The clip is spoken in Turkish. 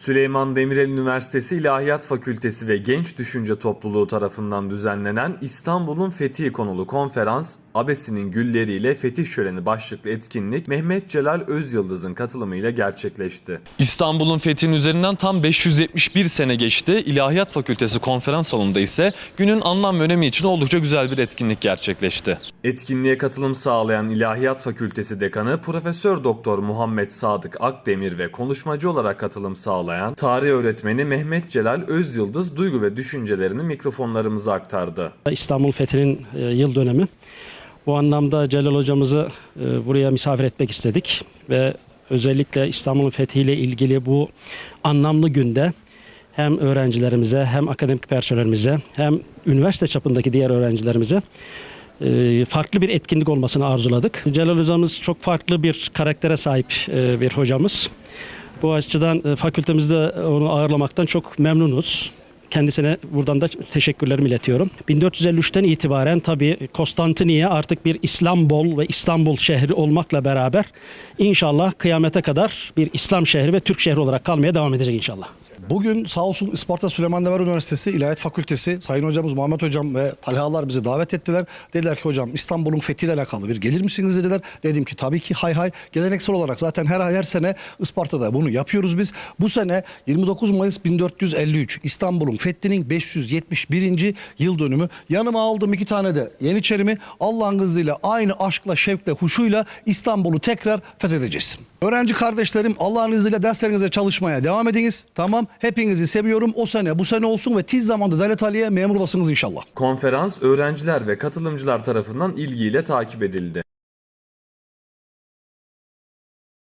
Süleyman Demirel Üniversitesi İlahiyat Fakültesi ve Genç Düşünce Topluluğu tarafından düzenlenen İstanbul'un Fethi konulu konferans, Abesi'nin gülleriyle Fetih Şöleni başlıklı etkinlik Mehmet Celal Özyıldız'ın katılımıyla gerçekleşti. İstanbul'un fethinin üzerinden tam 571 sene geçti. İlahiyat Fakültesi konferans salonunda ise günün anlam ve önemi için oldukça güzel bir etkinlik gerçekleşti. Etkinliğe katılım sağlayan İlahiyat Fakültesi Dekanı Profesör Doktor Muhammed Sadık Akdemir ve konuşmacı olarak katılım sağlayan tarih öğretmeni Mehmet Celal Özyıldız duygu ve düşüncelerini mikrofonlarımıza aktardı. İstanbul Fethi'nin e, yıl dönemi. Bu anlamda Celal hocamızı e, buraya misafir etmek istedik ve özellikle İstanbul'un fethiyle ilgili bu anlamlı günde hem öğrencilerimize hem akademik personelimize hem üniversite çapındaki diğer öğrencilerimize e, farklı bir etkinlik olmasını arzuladık. Celal hocamız çok farklı bir karaktere sahip bir hocamız. Bu açıdan e, fakültemizde onu ağırlamaktan çok memnunuz. Kendisine buradan da teşekkürlerimi iletiyorum. 1453'ten itibaren tabii Konstantiniye artık bir İslambol ve İstanbul şehri olmakla beraber inşallah kıyamete kadar bir İslam şehri ve Türk şehri olarak kalmaya devam edecek inşallah. Bugün sağ olsun Isparta Süleyman Demirel Üniversitesi İlahiyat Fakültesi Sayın Hocamız Muhammed Hocam ve Talhalar bizi davet ettiler. Dediler ki hocam İstanbul'un fethiyle alakalı bir gelir misiniz dediler. Dedim ki tabii ki hay hay. Geleneksel olarak zaten her her sene Isparta'da bunu yapıyoruz biz. Bu sene 29 Mayıs 1453 İstanbul'un fethinin 571. yıl dönümü. Yanıma aldım iki tane de Yeniçerimi. Allah'ın izniyle aynı aşkla, şevkle, huşuyla İstanbul'u tekrar fethedeceğiz. Öğrenci kardeşlerim Allah'ın izniyle derslerinize çalışmaya devam ediniz. Tamam. Hepinizi seviyorum. O sene bu sene olsun ve tiz zamanda devlet aliye memur olasınız inşallah. Konferans öğrenciler ve katılımcılar tarafından ilgiyle takip edildi.